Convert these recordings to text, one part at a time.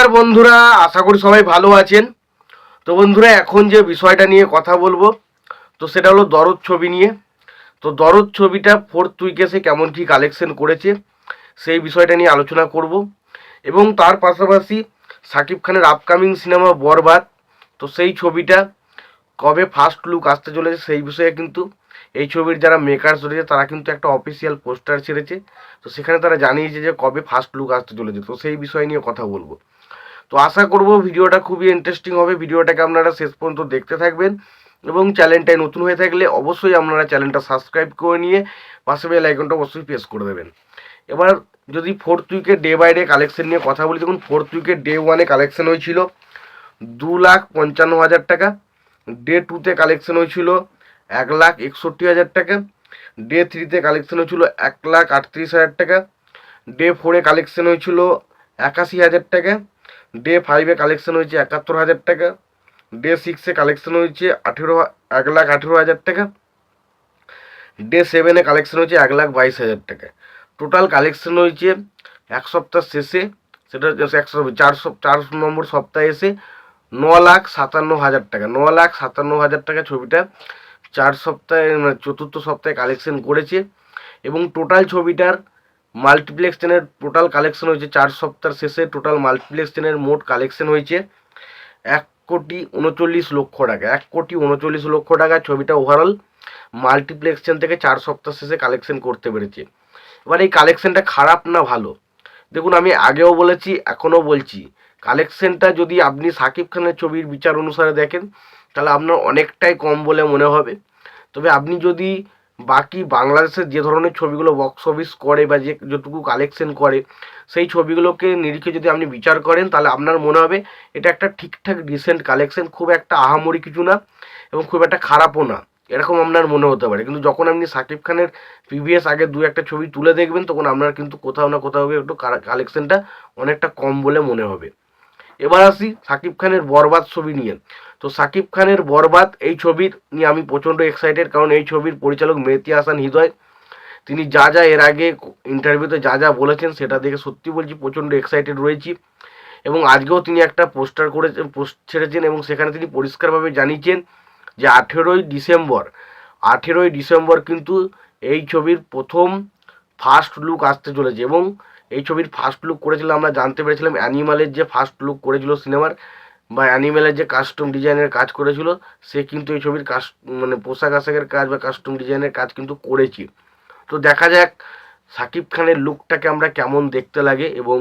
নমস্কার বন্ধুরা, আশা করি সবাই ভালো আছেন। তো বন্ধুরা, এখন যে বিষয়টা নিয়ে কথা বলব, তো সেটা হলো দরদ ছবি নিয়ে। তো দরদ ছবিটা ফোর্থ উইকেসে কেমন কি কালেকশন করেছে, সেই বিষয়টা নিয়ে আলোচনা করব। এবং তার পাশাপাশি সাকিব খানের আপকামিং সিনেমা বরবাদ, তো সেই ছবিটা কবে ফার্স্ট লুক আসতে চলেছে সেই বিষয়ে কিন্তু এই ছবির যারা মেকার্স রয়েছে, তারা কিন্তু একটা অফিসিয়াল পোস্টার ছেড়েছে। তো সেখানে তারা জানিয়েছে যে কবে ফার্স্ট লুক আসতে চলেছে, তো সেই বিষয় নিয়ে কথা বলব। তো আশা করব ভিডিওটা খুবই ইন্টারেস্টিং হবে। ভিডিওটাকে আপনারা শেষ পর্যন্ত দেখতে থাকবেন এবং চ্যানেলটায় নতুন হয়ে থাকলে অবশ্যই আপনারা চ্যানেলটা সাবস্ক্রাইব করে নিয়ে পাশে বেল আইকনটা অবশ্যই প্রেস করে দেবেন। এবার যদি ফোর্থ উইকের ডে বাই ডে কালেকশন নিয়ে কথা বলি, দেখুন ফোর্থ উইকের ডে ওয়ানে কালেকশন হয়েছিল দু লাখ পঞ্চান্ন হাজার টাকা ডে টুতে কালেকশন হয়েছিল এক লাখ একষট্টি হাজার টাকা ডে থ্রিতে কালেকশন হয়েছিল এক লাখ আটত্রিশ হাজার টাকা ডে ফোরে কালেকশন হয়েছিল একাশি হাজার টাকা ডে ফাইভে কালেকশন হয়েছে একাত্তর হাজার টাকা। ডে সিক্সে কালেকশন হয়েছে আঠেরো, এক লাখ আঠেরো হাজার টাকা। ডে সেভেনে কালেকশন হয়েছে এক লাখ বাইশ হাজার টাকা। টোটাল কালেকশন হয়েছে এক সপ্তাহ শেষে, সেটা হচ্ছে একশো চার চার নম্বর সপ্তাহে এসে ন লাখ সাতান্ন হাজার টাকা। ন লাখ সাতান্ন হাজার টাকা ছবিটা চার সপ্তাহে মানে চতুর্থ সপ্তাহে কালেকশন করেছে। এবং টোটাল ছবিটার মাল্টিপ্লেক্স ট্রেনের টোটাল কালেকশন হয়েছে চার সপ্তাহ শেষে টোটাল মাল্টিপ্লেক্স ট্রেনের মোট কালেকশন হয়েছে এক কোটি উনচল্লিশ লক্ষ টাকা। এক কোটি উনচল্লিশ লক্ষ টাকা ছবিটা ওভারঅল মাল্টিপ্লেক্স ট্রেন থেকে চার সপ্তাহ শেষে কালেকশন করতে পেরেছে। এবার এই কালেকশনটা খারাপ না ভালো? দেখুন, আমি আগেও বলেছি, এখনও বলছি কালেকশনটা যদি আপনি সাকিব খানের ছবির বিচার অনুসারে দেখেন, তাহলে আপনার অনেকটাই কম বলে মনে হবে। তবে আপনি যদি বাকি বাংলাদেশের যে ধরনের ছবিগুলো বক্স অফিস করে বা যে যেটুকু কালেকশন করে, সেই ছবিগুলোকে নিরিখে যদি আপনি বিচার করেন, তাহলে আপনার মনে হবে এটা একটা ঠিকঠাক রিসেন্ট কালেকশন খুব একটা আহামরি কিছু না এবং খুব একটা খারাপও না। এরকম আপনার মনে হতে পারে। কিন্তু যখন আপনি সাকিব খানের প্রিভিয়াস আগে দু একটা ছবি তুলে দেখবেন, তখন আপনার কিন্তু কোথাও না কোথাও একটু কালেকশনটা অনেকটা কম বলে মনে হবে। এবার আসি সাকিব খানের বরবাদ ছবি নিয়ে। তো সাকিব খানের বরবাদ এই ছবির নিয়ে আমি প্রচণ্ড এক্সাইটেড কারণ এই ছবির পরিচালক মেহতি হাসান হৃদয়, তিনি যা যা এর আগে ইন্টারভিউতে যা যা বলেছেন সেটা দেখে সত্যি বলছি প্রচণ্ড এক্সাইটেড রয়েছি। এবং আজকেও তিনি একটা পোস্টার করেছেন পোস্ট ছেড়েছেন এবং সেখানে তিনি পরিষ্কারভাবে জানিয়েছেন যে আঠেরোই ডিসেম্বর আঠেরোই ডিসেম্বর কিন্তু এই ছবির প্রথম ফার্স্ট লুক আসতে চলেছে এবং এই ছবির ফার্স্ট লুক করেছিল আমরা জানতে পেরেছিলাম অ্যানিমালের যে ফার্স্ট লুক করেছিল সিনেমার বা অ্যানিমেলের যে কাস্টম ডিজাইনের কাজ করেছিল, সে কিন্তু এই ছবির কাস মানে পোশাক আশাকের কাজ বা কাস্টম ডিজাইনের কাজ কিন্তু করেছি। তো দেখা যাক সাকিব খানের লুকটাকে আমরা কেমন দেখতে লাগে এবং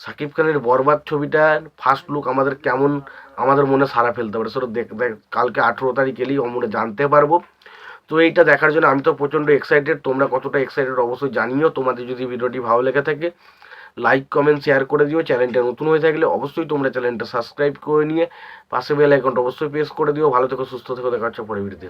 সাকিব খানের বরবাদ ছবিটা ফার্স্ট লুক আমাদের কেমন, আমাদের মনে সারা ফেলতে পারে। সেটা দেখ, কালকে আঠেরো তারিখ এলেই আমরা জানতে পারব। তো এইটা দেখার জন্য আমি তো প্রচণ্ড এক্সাইটেড তোমরা কতটা এক্সাইটেড অবশ্যই জানিও। তোমাদের যদি ভিডিওটি ভালো লেগে থাকে লাইক কমেন্ট শেয়ার করে দিও। চ্যানেলটা নতুন হয়ে থাকলে অবশ্যই তোমরা চ্যানেলটা সাবস্ক্রাইব করে নিয়ে পাশে বেল আইকনটা অবশ্যই প্রেস করে দিও। ভালো থেকো, সুস্থ থেকো, দেখা হচ্ছে পরে ভিডিওতে